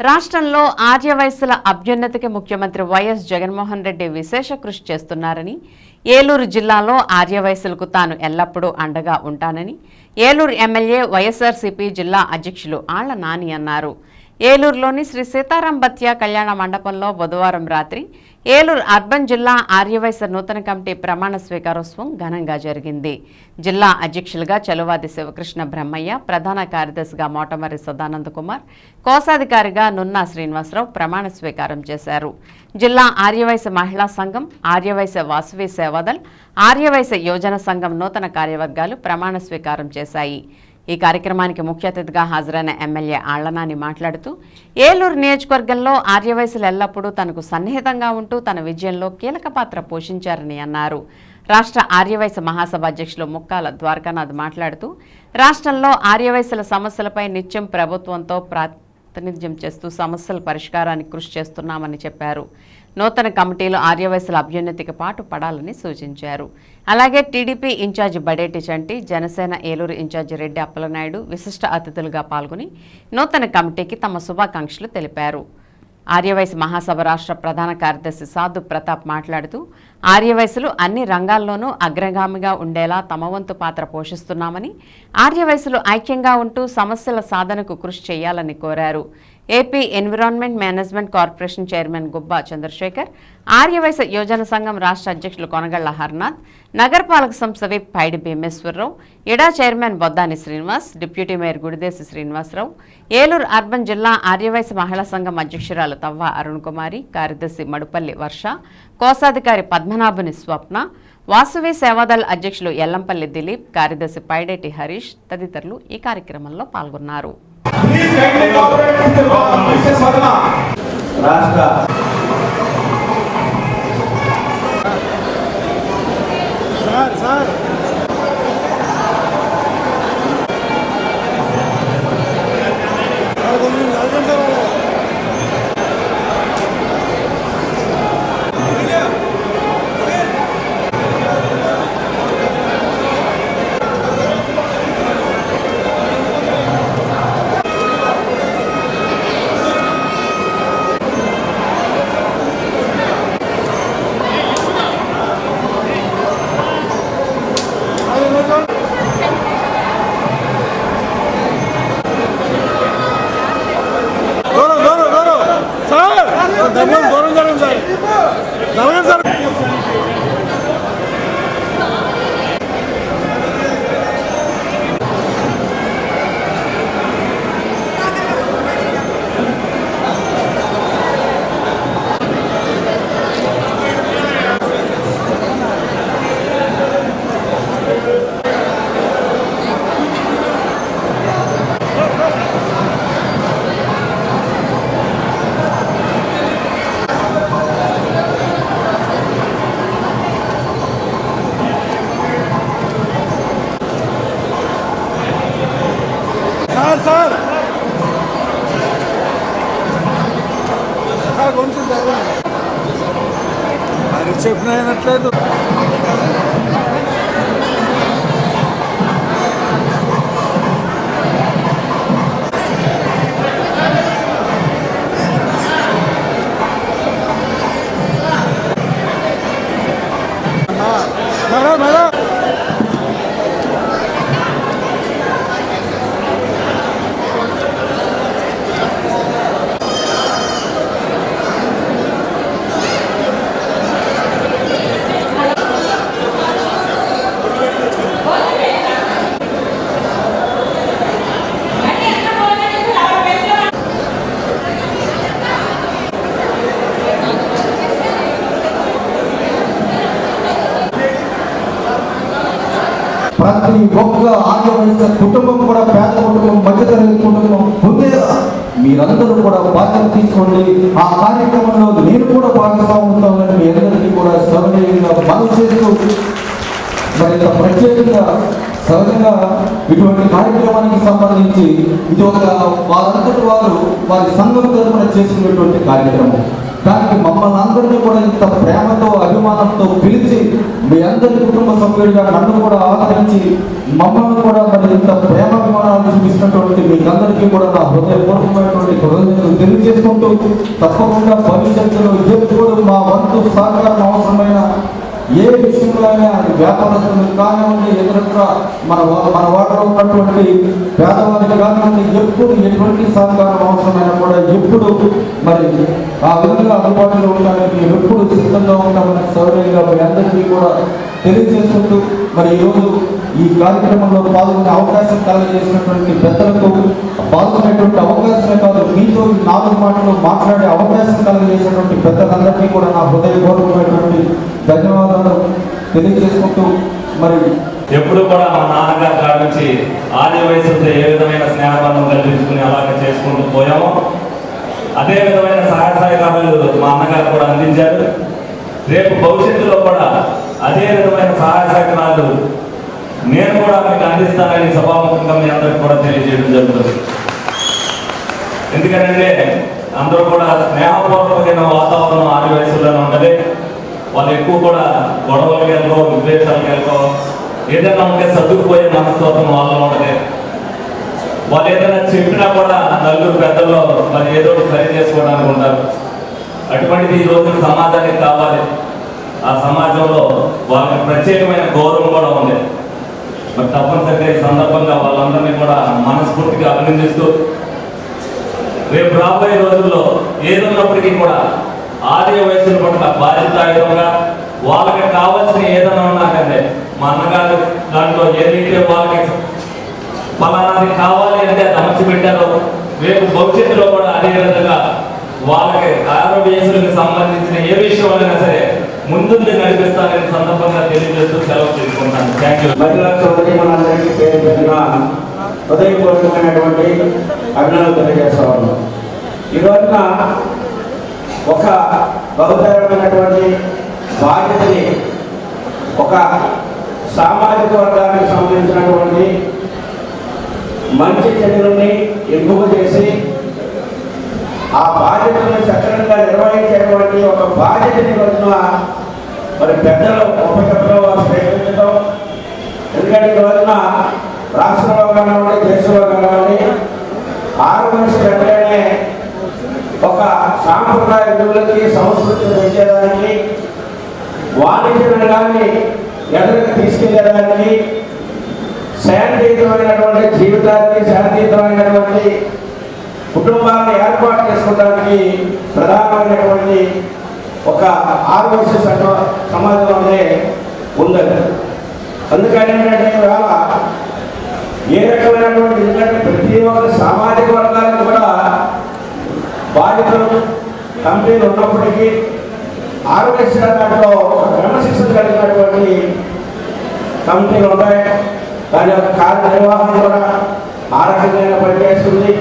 రాష్ట్రంలో ఆర్యవయస్సుల అభ్యున్నతికి ముఖ్యమంత్రి వైఎస్ జగన్మోహన్ రెడ్డి విశేష కృషి చేస్తున్నారని ఏలూరు జిల్లాలో ఆర్యవయస్సులకు తాను ఎల్లప్పుడూ అండగా ఉంటానని ఏలూరు ఎమ్మెల్యే వైఎస్ఆర్సీపీ జిల్లా అధ్యక్షులు ఆళ్ళ నాని అన్నారు. ఏలూరులోని శ్రీ సీతారాం బత్యా కళ్యాణ మండపంలో బుధవారం రాత్రి ఏలూరు అర్బన్ జిల్లా ఆర్యవైశ్య నూతన కమిటీ ప్రమాణ స్వీకారోత్సవం ఘనంగా జరిగింది. జిల్లా అధ్యక్షులుగా చలువాది శివకృష్ణ బ్రహ్మయ్య ప్రధాన కార్యదర్శిగా మోటమరి సదానంద్ కుమార్ కోశాధికారిగా నున్నా శ్రీనివాసరావు ప్రమాణ స్వీకారం చేశారు. జిల్లా ఆర్యవైశ్య మహిళా సంఘం ఆర్యవైశ్య వాసవి సేవాదల్ ఆర్యవైశ్య యోజన సంఘం నూతన కార్యవర్గాలు ప్రమాణ స్వీకారం చేశాయి. ఈ కార్యక్రమానికి ముఖ్య అతిథిగా హాజరైన ఎమ్మెల్యే ఆళ్ళనాని మాట్లాడుతూ ఏలూరు నియోజకవర్గంలో ఆర్యవయసులు ఎల్లప్పుడూ తనకు సన్నిహితంగా ఉంటూ తన విజయంలో కీలక పాత్ర పోషించారని అన్నారు. రాష్ట్ర ఆర్యవైశ్య మహాసభ అధ్యక్షులు ముక్కాల ద్వారకానాథ్ మాట్లాడుతూ రాష్ట్రంలో ఆర్యవైశ్యుల సమస్యలపై నిత్యం ప్రభుత్వంతో ప్రాతినిధ్యం చేస్తూ సమస్యల పరిష్కారానికి కృషి చేస్తున్నామని చెప్పారు. నూతన కమిటీలు ఆర్యవయసుల అభ్యున్నతికి పాటు పడాలని సూచించారు. అలాగే TDP incharge Badeti Chanti Janasena Eluru incharge Reddy Appalanaidu విశిష్ట అతిథులుగా పాల్గొని నూతన కమిటీకి తమ శుభాకాంక్షలు తెలిపారు. ఆర్యవైశ్య మహాసభ రాష్ట్ర ప్రధాన కార్యదర్శి సాధు ప్రతాప్ మాట్లాడుతూ ఆర్యవైసులు అన్ని రంగాల్లోనూ అగ్రగామిగా ఉండేలా తమ వంతు పాత్ర పోషిస్తున్నామని ఆర్యవైసులు ఐక్యంగా ఉంటూ సమస్యల సాధనకు కృషి చేయాలని కోరారు. AP environment management corporation chairman Gubba Chandrashekar Aryavaishya Yojana సంఘం రాష్ట్ర అధ్యక్షులు కొనగళ్ళ హర్నాథ్ నగరపాలక సంస్థ విప్ పైడి భీమేశ్వరరావు ఇడా chairman Boddani Srinivas deputy mayor Gudideshi Srinivasarao Eluru urban జిల్లా ఆర్యవైశ్య మహిళా సంఘం అధ్యక్షురాలు తవ్వ అరుణ్ కుమారి కార్యదర్శి మడుపల్లి వర్ష కోశాధికారి పద్మనాభుని స్వప్న వాసవి సేవాదళ అధ్యక్షులు ఎల్లంపల్లి దిలీప్ కార్యదర్శి పైడేటి హరీష్ తదితరులు ఈ కార్యక్రమంలో పాల్గొన్నారు. Please kindly cooperate with the law, Mrs. Padma. రాష్ట్ర అది ప్రతి ఒక్క ఆర్యవైశ్య కుటుంబం కూడా పేద కుటుంబం మధ్యతరగతి కుటుంబం ఉండేలా మీరందరూ కూడా బాధ్యత తీసుకోండి. ఆ కార్యక్రమంలో నేను కూడా భాగస్వాముతానని మీ అందరికీ కూడా సౌనీయంగా మనం చేస్తూ మరి ప్రత్యేకంగా సహజంగా ఇటువంటి కార్యక్రమానికి సంబంధించి ఇది ఒక వారంతటి వారు వారి సంఘం తరఫున చేసినటువంటి కార్యక్రమం. దానికి మమ్మల్ని అందరినీ కూడా ఇంత ప్రేమతో అభిమానంతో పిలిచి మీ అందరి కుటుంబ సభ్యుడిగా నన్ను కూడా ఆదరించి మమ్మల్ని కూడా మరి ఇంత ప్రేమ అభిమానాలు చూపిస్తున్నటువంటి మీకందరికీ కూడా నా హృదయపూర్వకమైనటువంటి కృతజ్ఞతలు తెలియజేసుకుంటూ తప్పకుండా భవిష్యత్తులో ఎప్పుడు మా వంతు సహకారం అవసరమైన ఏ విషయంలో అయినా అది వ్యాపారస్తులకు కానివ్వండి ఇతరత్ర మన వా- మన వాటర్ ఉన్నటువంటి పేదవారికి కానివ్వండి ఎప్పుడు ఎటువంటి సహకారం అవసరమైన కూడా ఎప్పుడు మరి ఆ విధంగా అందుబాటులో ఉండడానికి ఎప్పుడు సిద్ధంగా ఉంటామని సౌకర్యంగా మీ అందరికీ కూడా తెలియజేసుకుంటూ మరి ఈరోజు ఈ కార్యక్రమంలో పాల్గొనే అవకాశం కలగజేసినటువంటి పెద్దలకు పాల్గొనేటువంటి అవకాశమే కాదు మీతో నాలుగు మాటలు మాట్లాడే అవకాశం కలగజేసినటువంటి పెద్దలందరికీ కూడా నా హృదయపూర్వకమైనటువంటి ధన్యవాదాలు తెలియజేసుకుంటూ మరి ఎప్పుడు కూడా మా నాన్నగారి కాడ నుంచి ఆది వయసుతో ఏ విధమైన స్నేహబంధం కల్పించుకుని అలాగే చేసుకుంటూ పోయామో అదే విధమైన సహాయ సహకారాలు మా అన్నగారు కూడా అందించారు. రేపు భవిష్యత్తులో కూడా అదే విధమైన సహాయ సహకారాలు నేను కూడా మీకు అందిస్తానని సభాముఖంగా మీ అందరికి కూడా తెలియజేయడం జరుగుతుంది. ఎందుకంటే అందరూ కూడా స్నేహపూర్వకమైన వాతావరణం ఆది వయసులోనే వాళ్ళు ఎక్కువ కూడా గొడవలకు వెళ్ళకో విద్వేషాలకు వెళ్ళకో ఏదైనా ఉంటే సర్దుకుపోయే మనస్తత్వం వాళ్ళలో ఉంటుంది. వాళ్ళు ఏదైనా చెప్పినా కూడా నలుగురు పెద్దల్లో మరి ఏదో ఒకటి సరి చేసుకోవడానికి ఉంటారు. అటువంటిది ఈ రోజు సమాజానికి కావాలి. ఆ సమాజంలో వాళ్ళకి ప్రత్యేకమైన గౌరవం కూడా ఉంది. మరి తప్పనిసరిగా ఈ సందర్భంగా వాళ్ళందరినీ కూడా మనస్ఫూర్తిగా అభినందిస్తూ రేపు రాబోయే రోజుల్లో ఏదన్నప్పటికీ కూడా ఆర్య వయసుల పట్ల బాధ్యతాయుతంగా వాళ్ళకి కావాల్సిన ఏదైనా ఉన్నా కంటే మా అన్నగారు దాంట్లో ఏదైతే వాళ్ళకి ఫలానాది కావాలి అంటే అది అమర్చిపెట్టారో రేపు భవిష్యత్తులో కూడా అదే విధంగా వాళ్ళకి ఆరోగ్య సంబంధించిన ఏ విషయంలోనైనా సరే ముందుండి నడిపిస్తానని సందర్భంగా తెలియజేస్తూ సెలవు తీసుకుంటాను. థ్యాంక్ యూ మహిళా సోదరి మనందరికీ పేరు పెట్టిన హృదయపూర్వకమైనటువంటి అభినందనలు తెలియజేస్తాను ఈ రోజున ఒక బహుతరమైనటువంటి బాధ్యతని ఒక సామాజిక వర్గానికి సంబంధించినటువంటి మంచి చెడులని ఎంపిక చేసి ఆ బాధ్యతను సక్రమంగా నిర్వహించేటువంటి ఒక బాధ్యతని రోజున మరి పెద్దలు ఉపయోగంలో వారు స్వీకరించడం ఎందుకంటే ఈ రోజున రాష్ట్రంలో కానివ్వండి దేశంలో కానివ్వండి ఆరు మనిషి వెంటనే ఒక సాంప్రదాయ విలువలకి సంస్కృతిని పెంచేదానికి వాణిజ్య రంగాన్ని ఎదురుకు తీసుకెళ్ళేదానికి శాంతియుతమైనటువంటి జీవితానికి శాంతియుతమైనటువంటి కుటుంబాలను ఏర్పాటు చేసుకోవడానికి ప్రధానమైనటువంటి ఒక ఆర్వైస సమాజంలోనే ఉందని అందుకని ఏంటంటే ఇవాళ ఏ రకమైనటువంటి ఎందుకంటే ప్రతి ఒక్క సామాజిక వర్గాలకు కూడా బాధితులు కంపెనీలు ఉన్నప్పటికీ ఆరోగ్య దాంట్లో క్రమశిక్షణ కలిగినటువంటి కంపెనీలు ఉంటాయి. దాని యొక్క కార్యనిర్వహణ కూడా ఆ రకంగా పనిచేస్తుంది.